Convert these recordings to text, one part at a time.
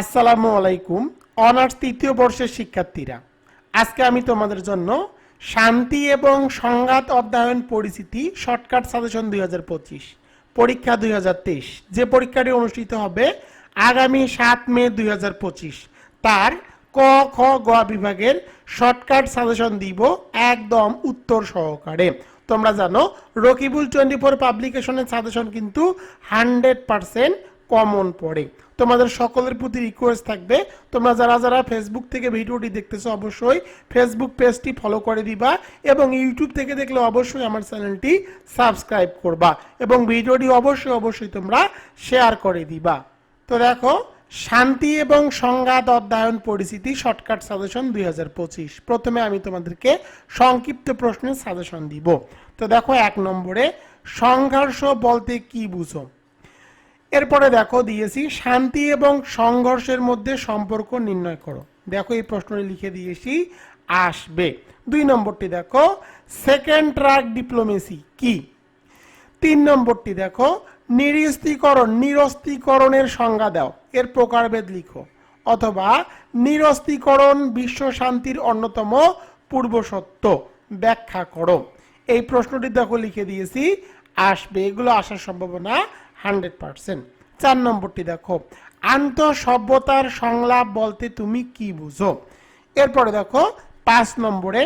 আসসালামু আলাইকুম, অনার্স তৃতীয় বর্ষের শিক্ষার্থীরা। আজকে আমি তোমাদের জন্য শান্তি এবং সংঘাত অধ্যয়ন পরিস্থিতি শর্টকাট সাজেশন দুই হাজার পঁচিশ, পরীক্ষা দুই হাজার তেইশ। যে পরীক্ষাটি অনুষ্ঠিত হবে আগামী সাত মে দুই হাজার পঁচিশ, তার ক, খ, গ বিভাগের শর্টকাট সাজেশন দিব একদম উত্তর সহকারে। তোমরা জানো, রকিবুল টোয়েন্টি ফোর পাবলিকেশনের সাজেশন কিন্তু হান্ড্রেড পারসেন্ট কমন পড়ে। তোমাদের সকলের প্রতি রিকোয়েস্ট থাকবে। তোমরা যারা যারা ফেসবুক থেকে ভিডিওটি দেখতেছো, অবশ্যই ফেসবুক পেজটি ফলো করে দিবা এবং ইউটিউব থেকে দেখলে অবশ্যই আমার চ্যানেলটি সাবস্ক্রাইব করবা এবং ভিডিওটি অবশ্যই অবশ্যই তোমরা শেয়ার করে দিবা। তো দেখো, শান্তি এবং সংঘাত অধ্যয়ন পরিস্থিতি শর্টকাট সাজেশন দুই হাজার পঁচিশ। প্রথমে আমি তোমাদেরকে সংক্ষিপ্ত প্রশ্নের সাজেশন দিব। তো দেখো, এক নম্বরে, সংঘর্ষ বলতে কি বুঝো? এরপরে দেখো, দিয়েছি, শান্তি এবং সংঘর্ষের মধ্যে সম্পর্ক নির্ণয় করো। দেখো, এই প্রশ্নটি লিখে দিয়েছি, আসবে। দুই নম্বরটি দেখো সেকেন্ড ট্রাক ডিপ্লোমেসি কি? তিন নম্বরটি দেখো, নিরস্ত্রীকরণ, নিরস্ত্রীকরণের সংজ্ঞা দাও, এর প্রকারভেদ লিখো। অথবা, নিরস্ত্রীকরণ বিশ্ব শান্তির অন্যতম পূর্বসত্য ব্যাখ্যা করো। এই প্রশ্নটি দেখো, লিখে দিয়েছি, আসবে। এগুলো আসার সম্ভাবনা হান্ড্রেড পার্সেন্ট। চার নম্বরটি দেখো আন্ত সভ্যতার সংলাপ বলতে তুমি কি বুঝো? এরপরে দেখো, পাঁচ নম্বরে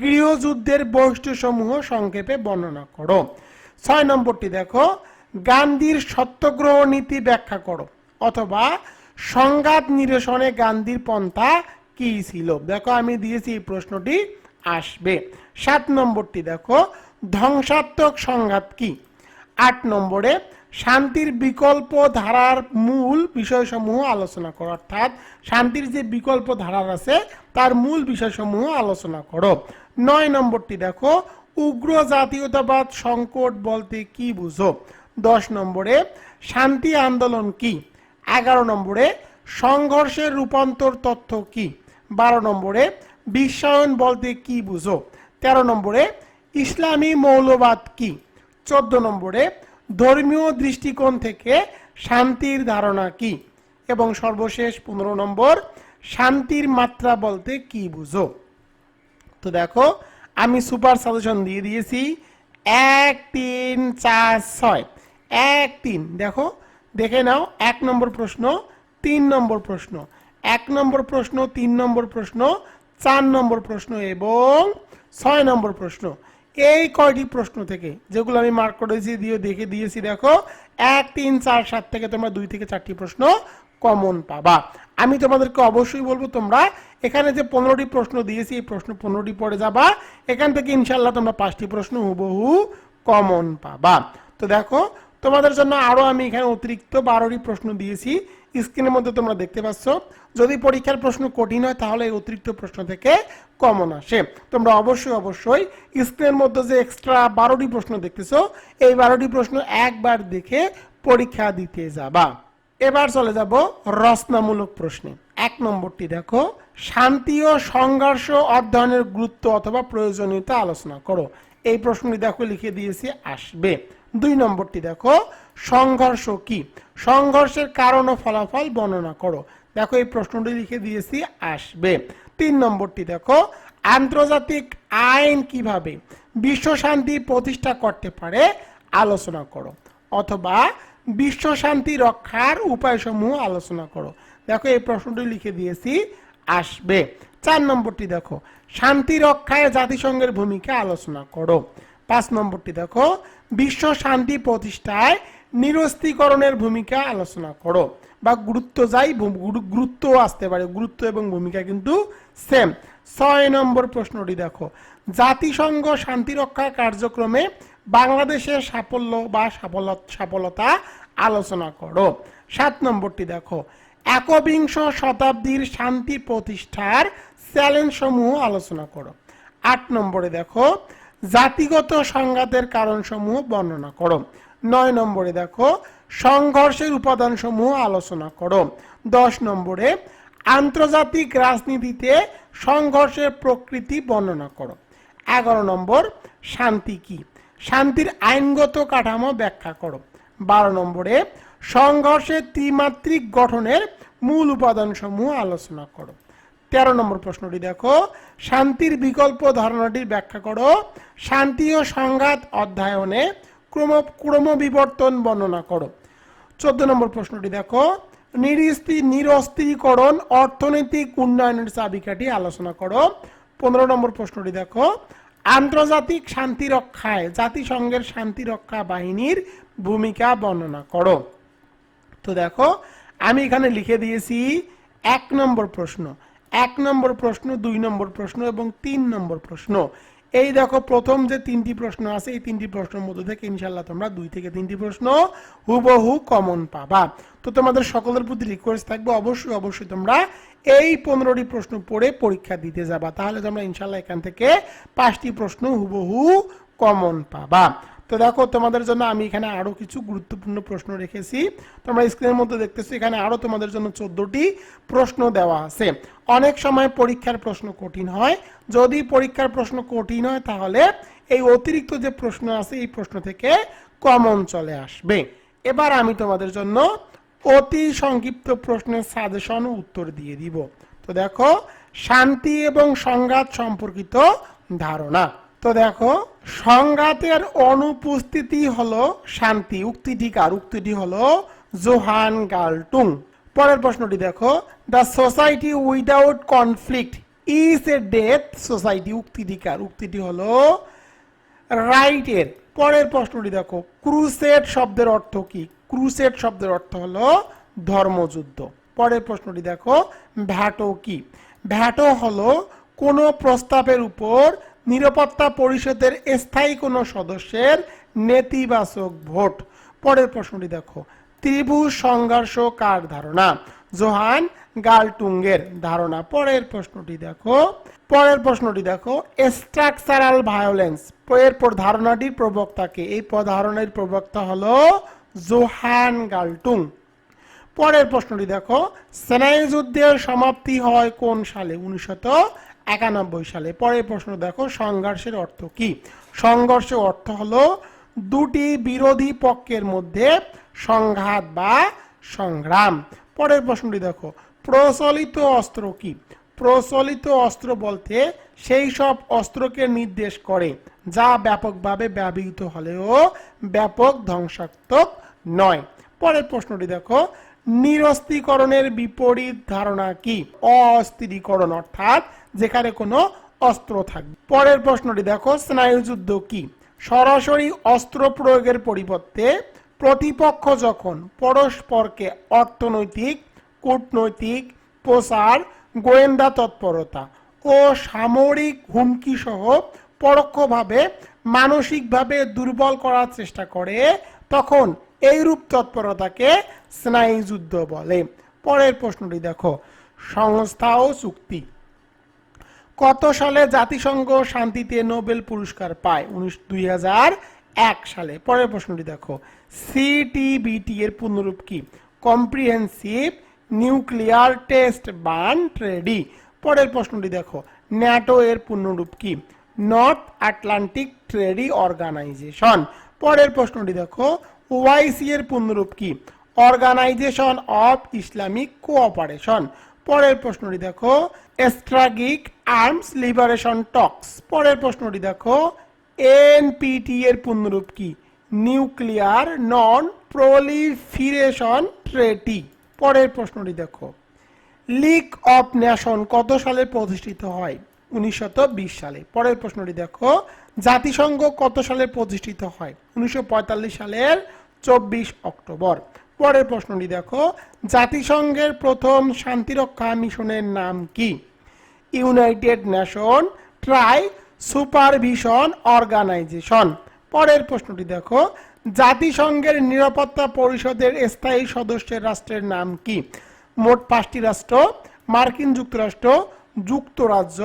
গৃহযুদ্ধের বৈশিষ্ট্যসমূহ সংক্ষেপে বর্ণনা করো। ছয় নম্বরটি দেখো, গান্ধীর সত্যগ্রহ নীতি ব্যাখ্যা করো, অথবা সংঘাত নিরসনে গান্ধীর পন্থা কি ছিল? দেখো, আমি দিয়েছি, এই প্রশ্নটি আসবে। সাত নম্বরটি দেখো, ধ্বংসাত্মক সংঘাত কি? আট নম্বরে শান্তির বিকল্প ধারার মূল বিষয়সমূহ আলোচনা করো। অর্থাৎ শান্তির যে বিকল্প ধারার আছে, তার মূল বিষয়সমূহ আলোচনা করো। নয় নম্বরটি দেখো, উগ্র জাতীয়তাবাদ সংকট বলতে কি বুঝো? দশ নম্বরে, শান্তি আন্দোলন কি? এগারো নম্বরে, সংঘর্ষের রূপান্তর তথ্য কি? বারো নম্বরে, বিশ্বায়ন বলতে কি বুঝো? তেরো নম্বরে, ইসলামী মৌলবাদ কি? চোদ্দ নম্বরে ধর্মীয় দৃষ্টিকোণ থেকে শান্তির ধারণা কি? এবং সর্বশেষ পনেরো নম্বর, শান্তির মাত্রা বলতে কি বুঝো? তো দেখো, আমি সুপার সাজেশন দিয়ে দিয়েছি। এক, তিন, চার, ছয়। এক, তিন। দেখো, দেখে নাও, এক নম্বর প্রশ্ন, তিন নম্বর প্রশ্ন। এক নম্বর প্রশ্ন, তিন নম্বর প্রশ্ন, চার নম্বর প্রশ্ন এবং ছয় নম্বর প্রশ্ন। এই কয়টি প্রশ্ন থেকে, যেগুলো আমি মার্ক করেছি, দিয়ে দেখে দিয়েছি, দেখো, এক, তিন, চার, সাত থেকে তোমরা দুই থেকে চারটি প্রশ্ন কমন পাবা। আমি তোমাদেরকে অবশ্যই বলব, তোমরা এখানে যে পনেরোটি প্রশ্ন দিয়েছি, এই প্রশ্ন পনেরোটি পড়ে যাবা। এখান থেকে ইনশাল্লাহ তোমরা পাঁচটি প্রশ্ন হুবহু কমন পাবা। তো দেখো তোমাদের জন্য আরও আমি এখানে অতিরিক্ত বারোটি প্রশ্ন দিয়েছি। স্ক্রিনের মধ্যে তোমরা দেখতে পাচ্ছ। যদি পরীক্ষার প্রশ্ন কঠিন হয়, তাহলে এই অতিরিক্ত প্রশ্ন থেকে কমন আসে। তোমরা অবশ্যই অবশ্যই স্ক্রিনের মধ্যে যে এক্সট্রা বারোটি প্রশ্ন দেখতেছো, এই বারোটি প্রশ্ন একবার দেখে পরীক্ষা দিতে যাবা। এবার চলে যাব রচনামূলক প্রশ্নে। এক নম্বরটি দেখো, শান্তি ও সংঘর্ষ অধ্যয়নের গুরুত্ব অথবা প্রয়োজনীয়তা আলোচনা করো। এই প্রশ্নটি দেখো লিখে দিয়েছি, আসবে। দুই নম্বরটি দেখো, সংঘর্ষ কি? সংঘর্ষের কারণ ও ফলাফল বর্ণনা করো। দেখো, এই প্রশ্নটি লিখে দিয়েছি, আসবে। তিন নম্বরটি দেখো, আন্তর্জাতিক আইন কীভাবে বিশ্ব শান্তি প্রতিষ্ঠা করতে পারে আলোচনা করো, অথবা বিশ্ব শান্তি রক্ষার উপায়সমূহ আলোচনা করো। দেখো, এই প্রশ্নটি লিখে দিয়েছি, আসবে। চার নম্বরটি দেখো, শান্তি রক্ষায় জাতিসংঘের ভূমিকা আলোচনা করো। পাঁচ নম্বরটি দেখো বিশ্ব শান্তি প্রতিষ্ঠায় নিরস্ত্রীকরণের ভূমিকা আলোচনা করো। বা গুরুত্ব যাই গুরুত্ব আসতে পারে, গুরুত্ব এবং ভূমিকা কিন্তু সেম ছয় নম্বর প্রশ্নটি দেখো। জাতিসংঘ শান্তিরক্ষা কার্যক্রমে বাংলাদেশের সাফল্য বা সাফল্য- সফলতা আলোচনা করো। সাত নম্বরটি দেখো। একবিংশ শতাব্দীর শান্তি প্রতিষ্ঠার চ্যালেঞ্জ সমূহ আলোচনা করো। আট নম্বরে দেখো জাতিগত সংঘাতের কারণসমূহ বর্ণনা করো। নয় নম্বরে দেখো, সংঘর্ষের উপাদানসমূহ আলোচনা করো। দশ নম্বরে, আন্তর্জাতিক রাজনীতিতে সংঘর্ষের প্রকৃতি বর্ণনা করো। এগারো নম্বর, শান্তি কি? শান্তির আইনগত কাঠামো ব্যাখ্যা করো। বারো নম্বরে, সংঘর্ষের ত্রিমাত্রিক গঠনের মূল উপাদান সমূহ আলোচনা করো। তেরো নম্বর প্রশ্নটি দেখো। শান্তির বিকল্প ধারণাটির ব্যাখ্যা করো। শান্তি ও সংঘাত অধ্যয়নে ক্রম ক্রমবিবর্তন বর্ণনা করো। চোদ্দ নম্বর প্রশ্নটি দেখো। নিরস্তি নিরস্ত্রীকরণ অর্থনৈতিক উন্নয়নের চাবিকাঠি আলোচনা করো। পনেরো নম্বর প্রশ্নটি দেখো। আন্তর্জাতিক শান্তি রক্ষায় জাতিসংঘের শান্তি রক্ষা বাহিনীর ভূমিকা বর্ণনা করো। তো দেখো, আমি এখানে লিখে দিয়েছি এক নম্বর প্রশ্ন। এক নম্বর প্রশ্ন, দুই নম্বর প্রশ্ন এবং তিন নম্বর প্রশ্ন। এই দেখো, প্রথম যে তিনটি প্রশ্ন আছে, এই তিনটি প্রশ্নের মধ্যে থেকে ইনশাল্লাহ তোমরা দুই থেকে তিনটি প্রশ্ন হুবহু কমন পাবা। তো তোমাদের সকলের প্রতি রিকোয়েস্ট থাকবে, অবশ্যই অবশ্যই তোমরা এই পনেরোটি প্রশ্ন পড়ে পরীক্ষা দিতে যাবা। তাহলে তোমরা ইনশাল্লাহ এখান থেকে পাঁচটি প্রশ্ন হুবহু কমন পাবা। তো দেখো, তোমাদের জন্য আমি এখানে আরও কিছু গুরুত্বপূর্ণ প্রশ্ন রেখেছি। তোমরা স্ক্রিনের মধ্যে দেখতেছো, এখানে আরও তোমাদের জন্য চোদ্দটি প্রশ্ন দেওয়া আছে। অনেক সময় পরীক্ষার প্রশ্ন কঠিন হয়। যদি পরীক্ষার প্রশ্ন কঠিন হয়, তাহলে এই অতিরিক্ত যে প্রশ্ন আছে, এই প্রশ্ন থেকে কমন চলে আসবে। এবার আমি তোমাদের জন্য অতি সংক্ষিপ্ত প্রশ্নের সাজেশন উত্তর দিয়ে দিব। তো দেখো, শান্তি এবং সংঘাত সম্পর্কিত ধারণা। তো দেখো, সংঘাতের অনুপস্থিতি হলো শান্তি উক্তিটি কার উক্তিটি হলো জোহান গালটুং। পরের প্রশ্নটি দেখো the society without conflict is a death society উক্তিটি কার উক্তিটি হলো রাইটের। পরের প্রশ্নটি দেখো, ক্রুসেড শব্দের অর্থ কি? ক্রুসেড শব্দের অর্থ হলো ধর্মযুদ্ধ। পরের প্রশ্নটি দেখো, ভ্যাটো কি? ভ্যাটো হলো কোনো প্রস্তাবের উপর নিরাপত্তা পরিষদের স্থায়ী কোনো সদস্যের নেতিবাচক ভোট। পরের প্রশ্নটি দেখো। ত্রিভুজ সংঘর্ষ কার ধারণা? জোহান গালটুঙ্গের ধারণা। পরের প্রশ্নটি দেখো। পরের প্রশ্নটি দেখো। Structural violence. এরপর ধারণাটির প্রবক্তাকে। এই ধারণার প্রবক্তা হলো জোহান গালটুং। পরের প্রশ্নটি দেখো। স্নায়ুযুদ্ধের সমাপ্তি হয় কোন সালে? উনিশশত একানব্বই সালে। পরের প্রশ্ন দেখো, সংঘর্ষের অর্থ কি? সংঘর্ষের অর্থ হলো দুটি বিরোধী পক্ষের মধ্যে সংঘাত বা সংগ্রাম। পরের প্রশ্নটি দেখো, প্রচলিত অস্ত্র কি? প্রচলিত অস্ত্র বলতে সেই সব অস্ত্রকে নির্দেশ করে, যা ব্যাপকভাবে ব্যবহৃত হলেও ব্যাপক ধ্বংসাত্মক নয়। পরের প্রশ্নটি দেখো, নিরস্ত্রীকরণের বিপরীত ধারণা কি? অস্থিরীকরণ অর্থাৎ যেখানে কোনো অস্ত্র থাকবে। পরের প্রশ্নটি দেখো স্নায়ুযুদ্ধ কি? সরাসরি অস্ত্র প্রয়োগের পরিবর্তে প্রতিপক্ষ যখন পরস্পরকে অর্থনৈতিক, কূটনৈতিক, প্রসার, গোয়েন্দা তৎপরতা ও সামরিক হুমকি সহ পরোক্ষভাবে মানসিকভাবে দুর্বল করার চেষ্টা করে, তখন এইরূপ তৎপরতাকে স্নায়ুযুদ্ধ বলে। পরের প্রশ্নটি দেখো, সংস্থা ও চুক্তি। কত সালে জাতিসংঘ শান্তিতে নোবেল পুরস্কার পায়? উনিশ, দুই হাজার এক সালে। পরের প্রশ্নটি দেখো। সিটিবিটি এর পূর্ণরূপ কি? Comprehensive nuclear test ban treaty পরের প্রশ্নটি দেখো। ন্যাটো এর পূর্ণরূপ কি? নর্থ আটলান্টিক ট্রেডি অর্গানাইজেশন পরের প্রশ্নটি দেখো। ওআইসি এর পূর্ণরূপ কি? অর্গানাইজেশন অফ ইসলামিক কোঅপারেশন পরের প্রশ্নটি দেখো। স্ট্রাগিক আর্মস লিবারেশন টক্স পরের প্রশ্নটি দেখো। এনপিটি এর পূর্ণরূপ কি? নিউক্লিয়ার নন প্রলিফিরেশন ট্রেটি পরের প্রশ্নটি দেখো। লিগ অফ নেশন কত সালে প্রতিষ্ঠিত হয়? উনিশশো সালে। পরের প্রশ্নটি দেখো। জাতিসংঘ কত সালে প্রতিষ্ঠিত হয়? উনিশশো পঁয়তাল্লিশ সালের চব্বিশ অক্টোবর। পরের প্রশ্নটি দেখো। জাতিসংঘের প্রথম শান্তিরক্ষা মিশনের নাম কি? United Nation truce supervision organization. পরের প্রশ্নটি দেখো। জাতিসংঘের নিরাপত্তা পরিষদের স্থায়ী সদস্যের রাষ্ট্রের নাম কি? মোট পাঁচটি রাষ্ট্র, মার্কিন যুক্তরাষ্ট্র, যুক্তরাজ্য,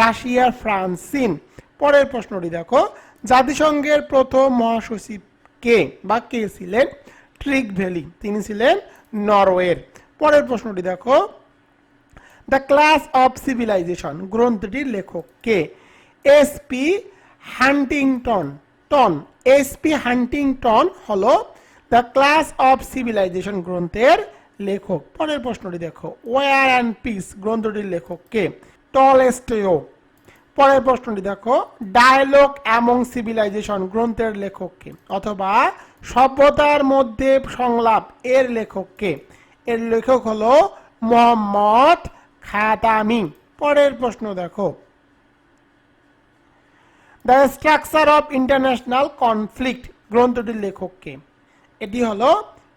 রাশিয়া, ফ্রান্স, চীন। পরের প্রশ্নটি দেখো। জাতিসংঘের প্রথম মহাসচিব কে বা কে ছিলেন? ট্রিক ভ্যালি তিনি ছিলেন নরওয়ের। পরের প্রশ্নটি দেখো। দ্য ক্লাস অফ সিভিলাইজেশন গ্রন্থটির লেখক কে? এস পি হান্টিংটন টন এসপি হান্টিংটন হল দ্য ক্লাস অফ সিভিলাইজেশন গ্রন্থের লেখক। পরের প্রশ্নটি দেখো। ওয়ার অ্যান্ড পিস গ্রন্থটির লেখক কে? টলস্টেও পরের প্রশ্নটি দেখো। ডায়লগ অ্যামং সিভিলাইজেশন গ্রন্থের লেখক কে? অথবা সভ্যতার মধ্যে সংলাপ এর লেখক কে? এর লেখক হলো মোহাম্মদ খাতামি। পরের প্রশ্ন দেখো। The structure of international conflict গ্রন্থটির লেখককে এটি হলো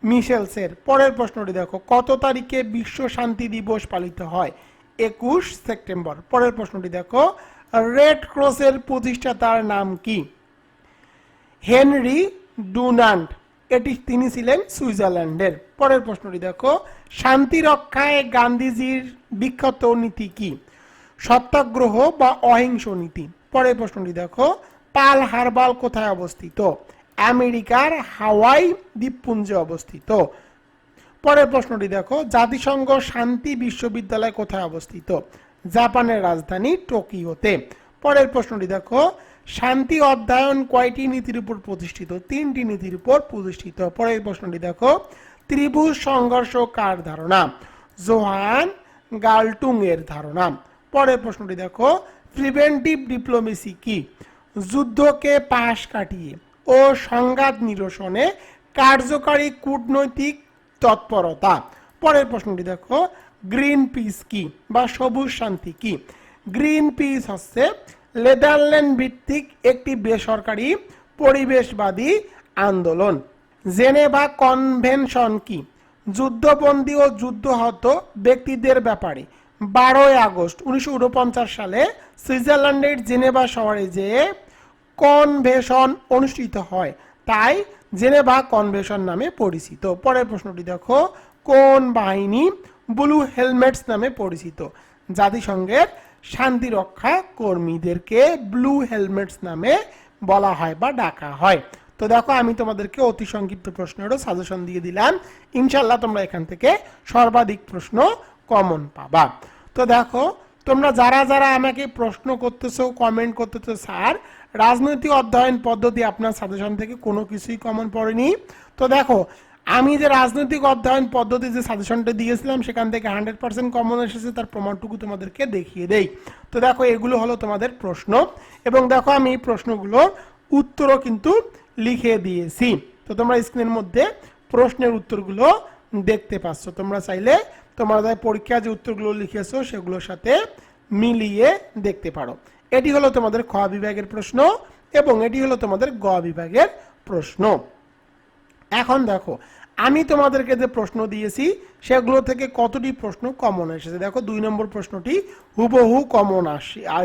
মিশেলসের। পরের প্রশ্নটি দেখো। কত তারিখে বিশ্ব শান্তি দিবস পালিত হয়? একুশ সেপ্টেম্বর। পরের প্রশ্নটি দেখো। রেড ক্রসের প্রতিষ্ঠাতার নাম কি? Henry Dunant. এটি তিনি ছিলেন সুইজারল্যান্ডের। পরের প্রশ্নটি দেখো। শান্তি রক্ষায় গান্ধীজির বিখ্যাত নীতি কি? সত্যাগ্রহ বা অহিংস নীতি। পরের প্রশ্নটি দেখো। পাল হারবাল কোথায় অবস্থিত? আমেরিকার হাওয়াই দ্বীপপুঞ্জে অবস্থিত। পরের প্রশ্নটি দেখো। জাতিসংঘ শান্তি বিশ্ববিদ্যালয় কোথায় অবস্থিত? জাপানের রাজধানী টোকিওতে। পরের প্রশ্নটি দেখো, শান্তি অধ্যয়ন কয়টি নীতির উপর প্রতিষ্ঠিত? তিনটি নীতির উপর প্রতিষ্ঠিত। পরের প্রশ্নটি দেখো, ত্রিভুজ সংঘর্ষ কার ধারণা? জোহান গালটুং এর ধারণা। পরের প্রশ্নটি দেখো, প্রিভেন্টিভ ডিপ্লোমেসি কি? যুদ্ধকে পাশ কাটিয়ে ও সংঘাত নিরসনে কার্যকারী কূটনৈতিক তৎপরতা। পরের প্রশ্নটি দেখো গ্রিন পিস কি বা সবুজ শান্তি কি? গ্রিন পিস হচ্ছে নেদারল্যান্ড ভিত্তিক একটি বেসরকারি পরিবেশবাদী আন্দোলন। জেনেভা কনভেনশন কি? যুদ্ধবন্দী ও যুদ্ধহত ব্যক্তিদের ব্যাপারে। বারোই আগস্ট উনিশশো উনপঞ্চাশ সালে সুইজারল্যান্ডের জেনেভা শহরে যে কনভেশন অনুষ্ঠিত হয়। তাই জেনেভা কনভেশন নামে পরিচিত। পরের প্রশ্নটি দেখো। কোন বাহিনী ব্লু হেলমেটস নামে পরিচিত। জাতিসংঘের শান্তি রক্ষা কর্মীদেরকে ব্লু হেলমেটস নামে বলা হয় বা ডাকা হয়। তো দেখো, আমি তোমাদেরকে অতি সংক্ষিপ্ত প্রশ্নেরও সাজেশন দিয়ে দিলাম। ইনশাল্লাহ তোমরা এখান থেকে সর্বাধিক প্রশ্ন কমন পাবা। তো দেখো, তোমরা যারা যারা আমাকে প্রশ্ন করতেছো কমেন্ট করতেছো, স্যার, রাজনৈতিক অধ্যয়ন পদ্ধতি আপনার সাজেশন থেকে কোনো কিছুই কমন পড়েনি। তো দেখো আমি যে রাজনৈতিক অধ্যয়ন পদ্ধতি যে সাজেশনটা দিয়েছিলাম, সেখান থেকে হান্ড্রেড পার্সেন্ট কমন এসেছে, তার প্রমাণটুকু তোমাদেরকে দেখিয়ে দেই। তো দেখো, এগুলো হলো তোমাদের প্রশ্ন, এবং দেখো আমি এই প্রশ্নগুলোর উত্তরও কিন্তু লিখে দিয়েছি। তো তোমরা স্ক্রিনের মধ্যে প্রশ্নের উত্তরগুলো দেখতে পাচ্ছ। তোমরা চাইলে তোমরা পরীক্ষা যে উত্তরগুলো লিখেছো, সেগুলোর সাথে মিলিয়ে দেখতে পারো। এটি হলো তোমাদের খ বিভাগের প্রশ্ন, এবং এটি হলো তোমাদের গ বিভাগের প্রশ্ন। এখন দেখো আমি তোমাদেরকে যে প্রশ্ন দিয়েছি, সেগুলো থেকে কতটি প্রশ্ন কমন এসেছে? দেখো, দুই নম্বর প্রশ্নটি, হুবহু কমন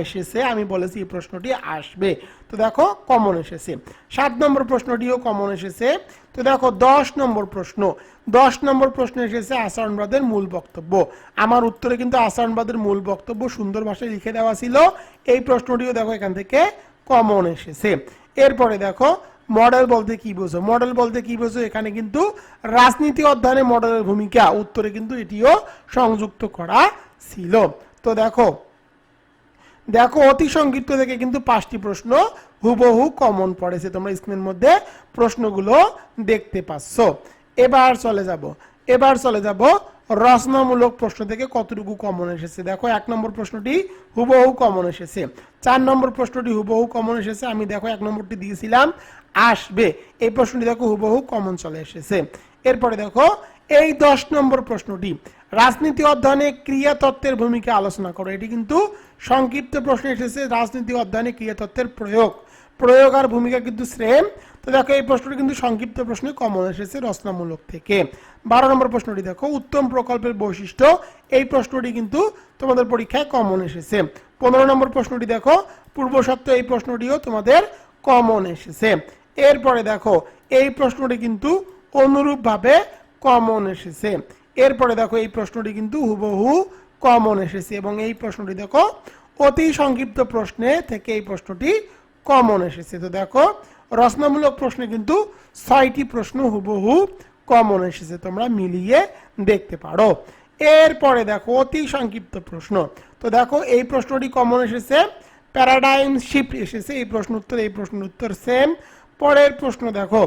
এসেছে। আমি বলেছি, এই প্রশ্নটি আসবে। তো দেখো কমন এসেছে। সাত নম্বর প্রশ্নটিও কমন এসেছে। তো দেখো, দশ নম্বর প্রশ্ন। দশ নম্বর প্রশ্ন এসেছে আচরণবাদের মূল বক্তব্য। আমার উত্তরে কিন্তু আচরণবাদের মূল বক্তব্য সুন্দর ভাষায় লিখে দেওয়া ছিল। এই প্রশ্নটিও দেখো এখান থেকে কমন এসেছে। এরপরে দেখো মডেল বলতে কি বোঝো? মডেল বলতে কি বোঝো? এখানে কিন্তু রাজনীতি অধ্যয়নে মডেলের ভূমিকা, উত্তরে কিন্তু এটিও সংযুক্ত করা ছিল। তো দেখো দেখো অতি সংক্ষিপ্ত থেকে কিন্তু পাঁচটি প্রশ্ন হুবহু কমন পড়েছে। তোমরা স্ক্রিনের মধ্যে প্রশ্নগুলো দেখতে পাচ্ছ। এবার চলে যাব, এবার চলে যাব রচনামূলক প্রশ্ন থেকে কতটুকু কমন এসেছে? দেখো, এক নম্বর প্রশ্নটি হুবহু কমন এসেছে। চার নম্বর প্রশ্নটি হুবহু কমন এসেছে। আমি দেখো, এক নম্বরটি দিয়েছিলাম, আসবে। এই প্রশ্নটি দেখো, হুবহু কমন চলে এসেছে। এরপরে দেখো, এই দশ নম্বর প্রশ্নটি, রাজনীতি অধ্যয়নে ক্রিয়া তত্ত্বের ভূমিকা আলোচনা করো। এটি কিন্তু সংক্ষিপ্ত প্রশ্ন এসেছে, রাজনীতি অধ্যয়নে ক্রিয়া তত্ত্বের প্রয়োগ। প্রয়োগ আর ভূমিকা কিন্তু সেম তো দেখো, এই প্রশ্নটি কিন্তু সংক্ষিপ্ত প্রশ্নে কমন এসেছে রচনামূলক থেকে। বারো নম্বর প্রশ্নটি দেখো, উত্তম প্রকল্পের বৈশিষ্ট্য। এই প্রশ্নটি কিন্তু তোমাদের পরীক্ষায় কমন এসেছে। পনেরো নম্বর প্রশ্নটি দেখো পূর্বসত্ত্ব এই প্রশ্নটিও তোমাদের কমন এসেছে। এরপরে দেখো, এই প্রশ্নটি কিন্তু অনুরূপভাবে কমন এসেছে। এরপরে দেখো, এই প্রশ্নটি কিন্তু হুবহু কমন এসেছে এবং এই প্রশ্নটি দেখো, অতি সংক্ষিপ্ত প্রশ্নে থেকে এই প্রশ্নটি কমন এসেছে। তো দেখো, রচনামূলক প্রশ্নে কিন্তু ছয়টি প্রশ্ন হুবহু কমন এসেছে, তোমরা মিলিয়ে দেখতে পারো। এরপরে দেখো, অতি সংক্ষিপ্ত প্রশ্ন। তো দেখো, এই প্রশ্নটি কমন এসেছে, প্যারাডাইম শিফট এসেছে, এই প্রশ্ন উত্তর, এই প্রশ্ন উত্তর, সেম। পরের প্রশ্ন দেখো,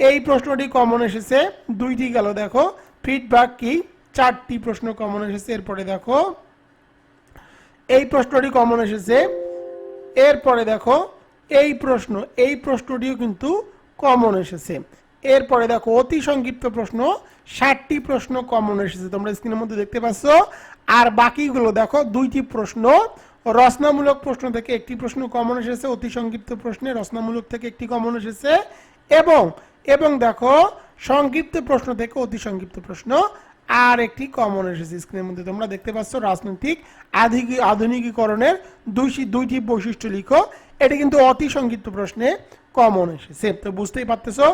এই প্রশ্নটি কমন এসেছে, দুইটি গেল। দেখো ফিডব্যাক কি? চারটি প্রশ্ন কমন এসেছে, এরপরে দেখো, এই প্রশ্নটি কমন এসেছে, এরপরে দেখো এই প্রশ্ন, এই প্রশ্নটিও কিন্তু কমন এসেছে। এরপরে দেখো, অতি সংক্ষিপ্ত প্রশ্ন, ষাটটি প্রশ্ন কমন এসেছে। তোমরা স্ক্রিনের মধ্যে দেখতে পাচ্ছ। আর বাকিগুলো দেখো, দুইটি প্রশ্ন। রচনামূলক প্রশ্ন থেকে একটি প্রশ্ন কমন এসেছে, অতি সংক্ষিপ্ত প্রশ্নে রচনামূলক থেকে একটি কমন এসেছে। এবং এবং দেখো, সংক্ষিপ্ত প্রশ্ন থেকে অতি সংক্ষিপ্ত প্রশ্ন আর একটি কমন এসেছে স্ক্রিনের মধ্যে। তোমরা দেখতে পাচ্ছ, রাজনৈতিক আধুনিক আধুনিকীকরণের দুইটি বৈশিষ্ট্য লিখো। এটি কিন্তু অতি সংক্ষিপ্ত প্রশ্নে কমন এসেছে। তো বুঝতেই পারতেছো,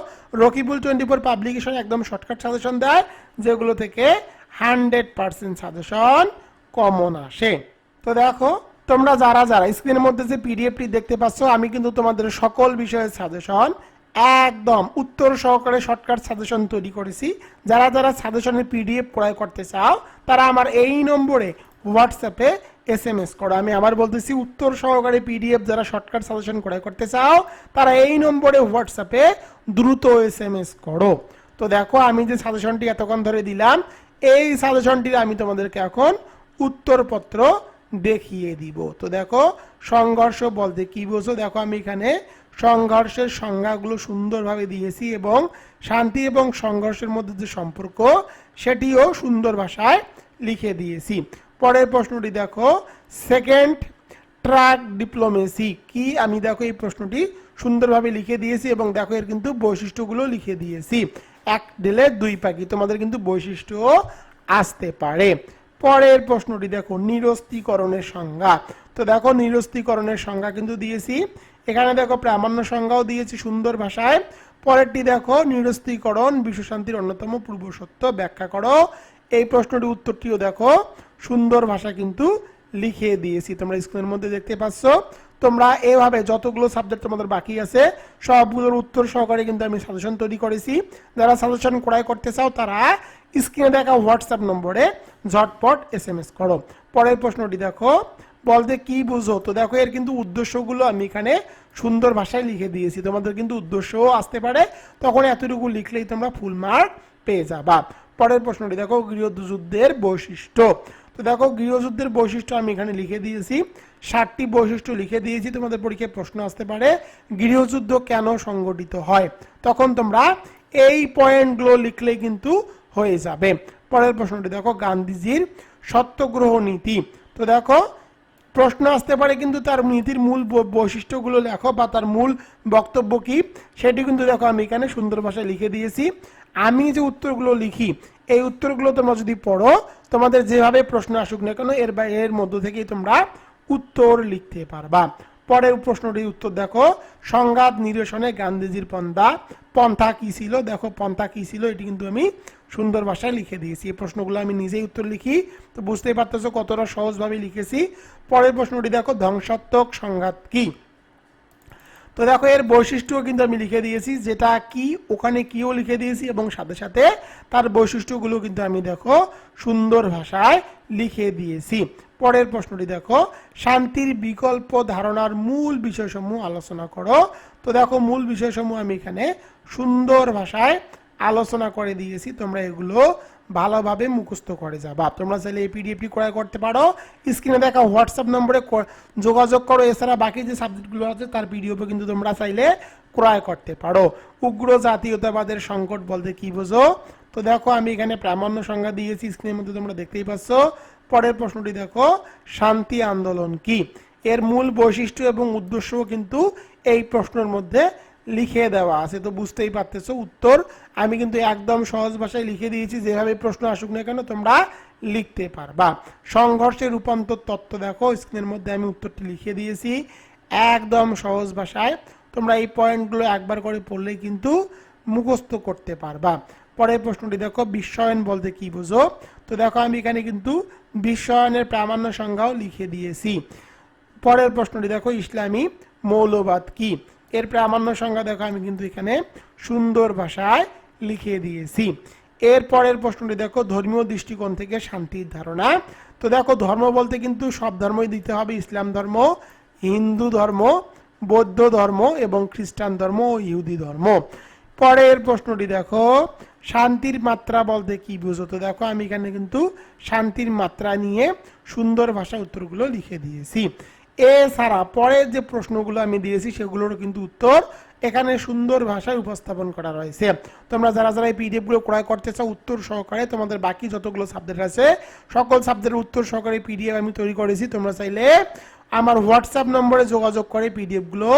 রকিবুল টোয়েন্টি ফোর পাবলিকেশন একদম শর্টকাট সাজেশন দেয়, যেগুলো থেকে হান্ড্রেড পার্সেন্ট সাজেশন কমন আসে। তো দেখো, তোমরা যারা যারা স্ক্রিনের মধ্যে যে পিডিএফটি দেখতে পাচ্ছ, আমি কিন্তু তোমাদের সকল বিষয়ের সাজেশন একদম উত্তর সহকারে শর্টকাট সাজেশন তৈরি করেছি। যারা যারা সাজেশনের পিডিএফ ক্রয় করতে চাও, তারা আমার এই নম্বরে হোয়াটসঅ্যাপে এস এম এস করো। আমি আবার বলতেছি, উত্তর সহকারে পিডিএফ যারা শর্টকাট সাজেশন ক্রয় করতে চাও, তারা এই নম্বরে হোয়াটসঅ্যাপে দ্রুত এস এম এস করো। তো দেখো, আমি যে সাজেশনটি এতক্ষণ ধরে দিলাম, এই সাজেশনটির আমি তোমাদেরকে এখন উত্তরপত্র দেখিয়ে দিব। তো দেখো, সংঘর্ষ বলতে কি বোঝো? দেখো, আমি এখানে সংঘর্ষের সংজ্ঞাগুলো সুন্দরভাবে দিয়েছি এবং শান্তি এবং সংঘর্ষের মধ্যে যে সম্পর্ক, সেটিও সুন্দর ভাষায় লিখে দিয়েছি। পরের প্রশ্নটি দেখো। সেকেন্ড ট্রাক ডিপ্লোমেসি কি? আমি দেখো এই প্রশ্নটি সুন্দরভাবে লিখে দিয়েছি এবং দেখো এর কিন্তু বৈশিষ্ট্যগুলো লিখে দিয়েছি। এক ডেলে দুই পাখি, তোমাদের কিন্তু বৈশিষ্ট্য আসতে পারে। পরের প্রশ্নটি দেখো, নিরস্ত্রীকরণের সংজ্ঞা। তো দেখো, নিরস্ত্রীকরণের সংজ্ঞা কিন্তু দিয়েছি। এখানে দেখো প্রামাণ্য সংজ্ঞাও দিয়েছি সুন্দর ভাষায়। পরেরটি দেখো, নিরস্ত্রীকরণ বিশ্বশান্তির অন্যতম পূর্বসত্য। ব্যাখ্যা করো। এই প্রশ্নটির উত্তরটিও দেখো। সুন্দর ভাষা কিন্তু লিখে দিয়েছি। তোমরা স্ক্রিনের মধ্যে দেখতে পাচ্ছ। তোমরা এভাবে যতগুলো সাবজেক্ট তোমাদের বাকি আছে, সবগুলোর উত্তর সহকারে কিন্তু আমি সাজেশন তৈরি করেছি। যারা সাজেশন ক্রয় করতে চাও, তারা স্ক্রিনে দেখা হোয়াটসঅ্যাপ নম্বরে ঝটপট এস এম এস করো। পরের প্রশ্নটি দেখো। বলতে কি বুঝো? তো দেখো, এর কিন্তু উদ্দেশ্যগুলো আমি এখানে সুন্দর ভাষায় লিখে দিয়েছি। তোমাদের কিন্তু উদ্দেশ্যও আসতে পারে। তখন এতটুকু লিখলেই তোমরা ফুল মার্ক পেয়ে যাবা। পরের প্রশ্নটি দেখো, গৃহযুদ্ধের বৈশিষ্ট্য। তো দেখো গৃহযুদ্ধের বৈশিষ্ট্য আমি এখানে লিখে দিয়েছি। ষাটটি বৈশিষ্ট্য লিখে দিয়েছি, তোমাদের পরীক্ষায় প্রশ্ন আসতে পারে। গৃহযুদ্ধ কেন সংগঠিত হয়? তখন তোমরা এই পয়েন্টগুলো লিখলে কিন্তু হয়ে যাবে। পরের প্রশ্নটি দেখো, গান্ধীজির সত্যগ্রহ নীতি। তো দেখো, প্রশ্ন আসতে পারে কিন্তু তার নীতির মূল বৈশিষ্ট্যগুলো লেখো বা তার মূল বক্তব্য কি? সেটি কিন্তু দেখো আমি এখানে সুন্দর ভাষায় লিখে দিয়েছি। আমি যে উত্তরগুলো লিখি, এই উত্তরগুলো তোমরা যদি পড়ো তোমাদের যেভাবে প্রশ্ন আসুক না কেন, এর এর মধ্য থেকেই তোমরা উত্তর লিখতে পারবা। পরের প্রশ্নটির উত্তর দেখো, সংঘাত নিরসনে গান্ধীজির পন্থা পন্থা কি ছিল? দেখো, পন্থা কি ছিল? এটি কিন্তু আমি সুন্দর ভাষায় লিখে দিয়েছি। এই প্রশ্নগুলো আমি নিজেই উত্তর লিখি। তো বুঝতেই পারতেছো কতটা সহজভাবে লিখেছি। পরের প্রশ্নটি দেখো, ধ্বংসাত্মক সংঘাত কি? তো দেখো, এর বৈশিষ্ট্য কিন্তু আমি লিখে দিয়েছি, যেটা কি, ওখানে কিও লিখে দিয়েছি, এবং সাথে সাথে তার বৈশিষ্ট্যগুলো কিন্তু আমি দেখো, সুন্দর ভাষায় লিখে দিয়েছি। পরের প্রশ্নটি দেখো, শান্তির বিকল্প ধারণার মূল বিষয়সমূহ আলোচনা করো। তো দেখো, মূল বিষয়সমূহ আমি এখানে সুন্দর ভাষায় আলোচনা করে দিয়েছি, তোমরা এগুলো ভালোভাবে মুখস্থ করে যাবা তোমরা চাইলে এই পিডিএফটি ক্রয় করতে পারো। স্ক্রিনে দেখা হোয়াটসঅ্যাপ নম্বরে যোগাযোগ করো। এছাড়া বাকি যে সাবজেক্টগুলো আছে, তার পিডিএফও কিন্তু তোমরা চাইলে ক্রয় করতে পারো। উগ্র জাতীয়তাবাদের সংকট বলতে কি বোঝো? তো দেখো, আমি এখানে প্রামাণ্য সংজ্ঞা দিয়েছি, স্ক্রিনের মধ্যে তোমরা দেখতেই পাচ্ছ। পরের প্রশ্নটি দেখো, শান্তি আন্দোলন কি? এর মূল বৈশিষ্ট্য এবং উদ্দেশ্যও কিন্তু এই প্রশ্নের মধ্যে লিখে দেওয়া আছে, তো বুঝতেই পারতেছো উত্তর। আমি কিন্তু একদম সহজ ভাষায় লিখে দিয়েছি, যেভাবে প্রশ্ন আসুক না কেন তোমরা লিখতে পারবা। সংঘর্ষের রূপান্তর তত্ত্ব দেখো, স্ক্রিনের মধ্যে আমি উত্তরটি লিখে দিয়েছি। একদম সহজ ভাষায় তোমরা এই পয়েন্টগুলো একবার করে পড়লেই কিন্তু মুখস্থ করতে পারবা। পরের প্রশ্নটি দেখো বিশ্বায়ন বলতে কি বোঝো? তো দেখো, আমি এখানে কিন্তু বিশ্বায়নের প্রামাণ্য সংজ্ঞাও লিখে দিয়েছি। পরের প্রশ্নটি দেখো, ইসলামী মৌলবাদ কি? এর প্রামাণ্য সংজ্ঞা দেখো, আমি কিন্তু এখানে সুন্দর ভাষায় লিখে দিয়েছি। এর পরের প্রশ্নটি দেখো, ধর্মীয় দৃষ্টিকোণ থেকে শান্তির ধারণা। তো দেখো, ধর্ম বলতে কিন্তু সব ধর্মই দিতে হবে, ইসলাম ধর্ম, হিন্দু ধর্ম, বৌদ্ধ ধর্ম এবং খ্রিস্টান ধর্ম ও ইহুদি ধর্ম। পরের প্রশ্নটি দেখো, শান্তির মাত্রা বলতে কি বুঝো? তো দেখো, আমি এখানে কিন্তু শান্তির মাত্রা নিয়ে সুন্দর ভাষা উত্তরগুলো লিখে দিয়েছি। এছাড়া পরের যে প্রশ্নগুলো আমি দিয়েছি সেগুলোরও কিন্তু উত্তর এখানে সুন্দর ভাষায় উপস্থাপন করা রয়েছে। তোমরা যারা যারা এই পিডিএফগুলো ক্রয় করতে চাও উত্তর সহকারে তোমাদের বাকি যতগুলো সাবজেক্ট আছে, সকল সাবজেক্টের উত্তর সহকারে পিডিএফ আমি তৈরি করেছি। তোমরা চাইলে আমার হোয়াটসঅ্যাপ নম্বরে যোগাযোগ করে পিডিএফগুলো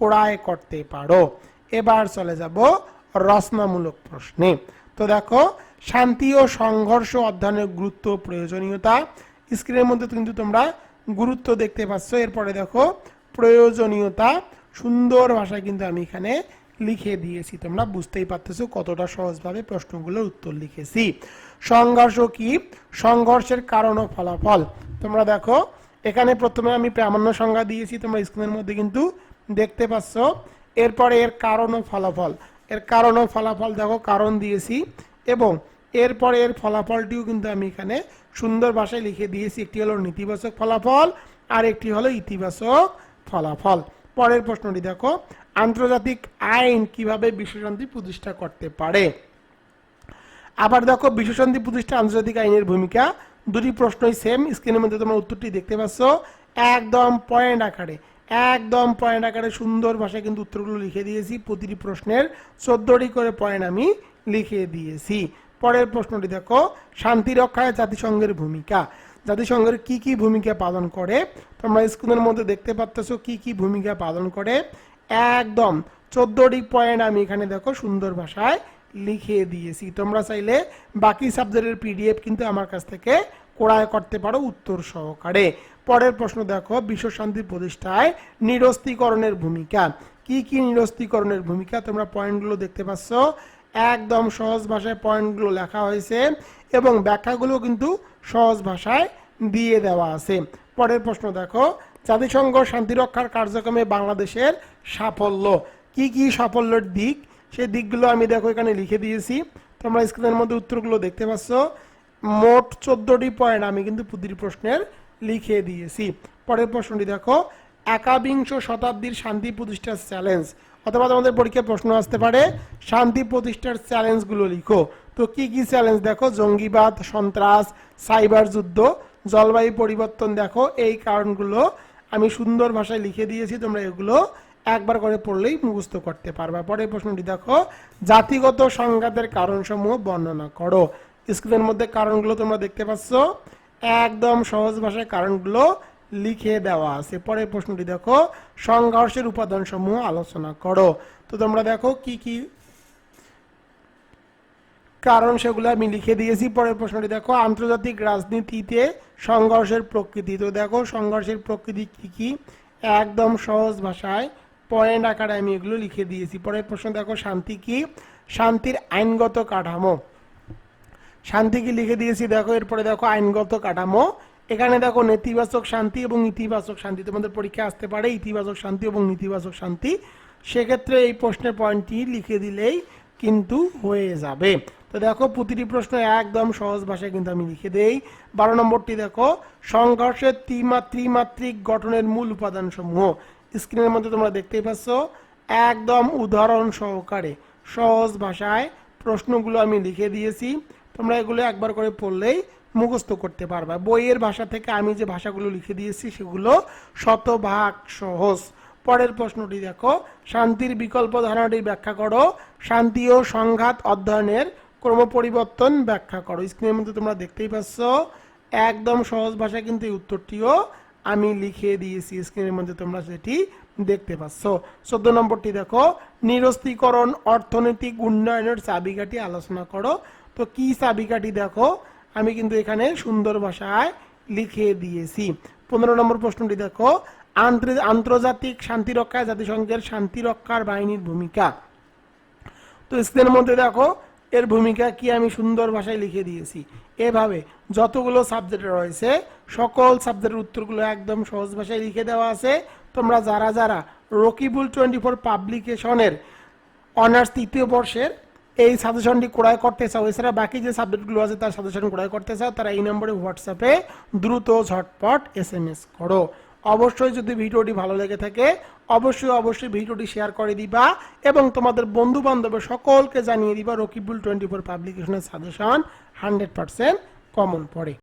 ক্রয় করতে পারো। এবার চলে যাব রচনামূলক প্রশ্নে। তো দেখো, শান্তি ও সংঘর্ষ অধ্যয়নের গুরুত্ব প্রয়োজনীয়তা। স্ক্রিনের মধ্যে কিন্তু তোমরা গুরুত্ব দেখতে পাচ্ছ। এরপরে দেখো, প্রয়োজনীয়তা, সুন্দর ভাষায় কিন্তু আমি এখানে লিখে দিয়েছি। তোমরা বুঝতেই পারতেছো কতটা সহজভাবে প্রশ্নগুলোর উত্তর লিখেছি। সংঘর্ষ কি? সংঘর্ষের কারণ ও ফলাফল। তোমরা দেখো, এখানে প্রথমে আমি প্রামাণ্য সংজ্ঞা দিয়েছি, তোমরা স্ক্রিনের মধ্যে কিন্তু দেখতে পাচ্ছ। এরপরে এর কারণ ও ফলাফল। এর কারণ ও ফলাফল দেখো, কারণ দিয়েছি এবং এরপরে এর ফলাফলটিও কিন্তু আমি এখানে সুন্দর ভাষায় লিখে দিয়েছি। একটি হলো নেতিবাচক ফলাফল আর একটি হলো ইতিবাচক ফলাফল। পরের প্রশ্নটি দেখো, আন্তর্জাতিক আইন কীভাবে বিশ্বশান্তি প্রতিষ্ঠা করতে পারে? আবার দেখো, বিশ্বশান্তি প্রতিষ্ঠা আন্তর্জাতিক আইনের ভূমিকা। দুটি প্রশ্নই সেম স্ক্রিনের মধ্যে তোমরা উত্তরটি দেখতে পাচ্ছ। একদম পয়েন্ট আকারে, একদম পয়েন্ট আকারে সুন্দর ভাষায় কিন্তু উত্তরগুলো লিখে দিয়েছি। প্রতিটি প্রশ্নের চোদ্দটি করে পয়েন্ট আমি লিখে দিয়েছি। পরের প্রশ্নটি দেখো, শান্তি রক্ষায় জাতিসংঘের ভূমিকা। জাতিসংঘের কি কি ভূমিকা পালন করে? তোমরা স্কুলের মধ্যে দেখতে পাচ্ছ কি কি ভূমিকা পালন করে। একদম, চোদ্দটি পয়েন্ট আমি এখানে দেখো সুন্দর ভাষায় লিখে দিয়েছি। তোমরা চাইলে বাকি সাবজেক্টের পিডিএফ কিন্তু আমার কাছ থেকে ক্রয় করতে পারো উত্তর সহকারে। পরের প্রশ্ন দেখো, বিশ্ব শান্তি প্রতিষ্ঠায় নিরস্ত্রীকরণের ভূমিকা। কি কি নিরস্ত্রীকরণের ভূমিকা? তোমরা পয়েন্টগুলো দেখতে পাচ্ছ। একদম সহজ ভাষায় পয়েন্টগুলো লেখা হয়েছে এবং ব্যাখ্যাগুলো কিন্তু সহজ ভাষায় দিয়ে দেওয়া আছে। পরের প্রশ্ন দেখো, জাতিসংঘ শান্তিরক্ষার কার্যক্রমে বাংলাদেশের সাফল্য, কি কি সাফল্যের দিক? সেই দিকগুলো আমি দেখো এখানে লিখে দিয়েছি। তোমরা স্ক্রিনের মধ্যে উত্তরগুলো দেখতে পাচ্ছ। মোট চোদ্দটি পয়েন্ট আমি কিন্তু প্রতিটি প্রশ্নের লিখে দিয়েছি। পরের প্রশ্নটি দেখো, একাবিংশ শতাব্দীর শান্তি প্রতিষ্ঠার চ্যালেঞ্জ অথবা তোমাদের পরীক্ষায় প্রশ্ন আসতে পারে, শান্তি প্রতিষ্ঠার চ্যালেঞ্জগুলো লিখো। তো কি কি চ্যালেঞ্জ দেখো? জঙ্গিবাদ, সন্ত্রাস, সাইবার যুদ্ধ, জলবায়ু পরিবর্তন দেখো, এই কারণগুলো আমি সুন্দর ভাষায় লিখে দিয়েছি, তোমরা এগুলো একবার করে পড়লেই মুখস্থ করতে পারবা। পরের প্রশ্নটি দেখো, জাতিগত সংঘাতের কারণসমূহ বর্ণনা করো। স্ক্রিনের মধ্যে কারণগুলো তোমরা দেখতে পাচ্ছ। একদম সহজ ভাষায় কারণগুলো লিখে দেওয়া আছে। পরের প্রশ্নটি দেখো, সংঘর্ষের উপাদান সমূহ আলোচনা করো। তো তোমরা দেখো কি কি কারণ সেগুলো আমি লিখে দিয়েছি। পরের প্রশ্নটি দেখো, আন্তর্জাতিক রাজনীতিতে সংঘর্ষের প্রকৃতি। তো দেখো, সংঘর্ষের প্রকৃতি কি কি? একদম সহজ ভাষায় পয়েন্ট আকারে আমি এগুলো লিখে দিয়েছি। পরের প্রশ্ন দেখো, শান্তি কি? শান্তির আইনগত কাঠামো। শান্তি কি লিখে দিয়েছি? দেখো, এরপরে দেখো, আইনগত কাঠামো। এখানে দেখো নেতিবাচক শান্তি এবং ইতিবাচক শান্তি। তোমাদের পরীক্ষা আসতে পারে, ইতিবাচক শান্তি এবং নেতিবাচক শান্তি। সেক্ষেত্রে এই প্রশ্নের পয়েন্টটি লিখে দিলেই কিন্তু হয়ে যাবে। তো দেখো, প্রতিটি প্রশ্ন একদম সহজ ভাষায় কিন্তু আমি লিখে দেই। বারো নম্বরটি দেখো, সংঘর্ষের ত্রিমা- ত্রিমাত্রিক গঠনের মূল উপাদান সমূহ স্ক্রিনের মধ্যে তোমরা দেখতেই পাচ্ছ, একদম উদাহরণ সহকারে সহজ ভাষায় প্রশ্নগুলো আমি লিখে দিয়েছি। তোমরা এগুলো একবার করে পড়লেই মুখস্থ করতে পারবা। বইয়ের ভাষা থেকে আমি যে ভাষাগুলো লিখে দিয়েছি সেগুলো শতভাগ সহজ। পরের প্রশ্নটি দেখো, শান্তির বিকল্প ধারণাটি ব্যাখ্যা করো। শান্তি ও সংঘাত অধ্যয়নের ক্রম পরিবর্তন ব্যাখ্যা করো। স্ক্রিনের মধ্যে তোমরা দেখতেই পাচ্ছ, একদম সহজ ভাষায় কিন্তু এই উত্তরটিও আমি লিখে দিয়েছি। স্ক্রিনের মধ্যে তোমরা সেটি দেখতে পাচ্ছ। চোদ্দ নম্বরটি দেখো, নিরস্ত্রীকরণ অর্থনৈতিক উন্নয়নের চাবিকাঠি আলোচনা করো। তো কি চাবিকাঠি দেখো? আমি কিন্তু এখানে সুন্দর ভাষায় লিখে দিয়েছি। পনেরো নম্বর প্রশ্নটি দেখো। আন্তর্জা- আন্তর্জাতিক শান্তি রক্ষায় জাতিসংঘের শান্তি রক্ষার বাহিনীর ভূমিকা। তো স্ক্রিনের মধ্যে দেখো, এর ভূমিকা কি আমি সুন্দর ভাষায় লিখে দিয়েছি। এভাবে যতগুলো সাবজেক্ট রয়েছে, সকল সাবজেক্টের উত্তরগুলো একদম সহজ ভাষায় লিখে দেওয়া আছে। তোমরা যারা যারা রকিবুল টোয়েন্টি ফোর পাবলিকেশনের অনার্স তৃতীয় বর্ষের এই সাজেশনটি ক্রয় করতে চাও, এছাড়া বাকি যে সাবজেক্টগুলো আছে তার সাজেশন ক্রয় করতে চাও, তারা এই নম্বরে হোয়াটসঅ্যাপে দ্রুত ঝটপট এস এম এস করো। অবশ্যই যদি ভিডিওটি ভালো লেগে থাকে, অবশ্যই অবশ্যই ভিডিওটি শেয়ার করে দিবা এবং তোমাদের বন্ধু বান্ধবের সকলকে জানিয়ে দিবা রকিবুল টোয়েন্টি ফোর পাবলিকেশনের সাজেশন হান্ড্রেড পারসেন্ট কমন পড়ে।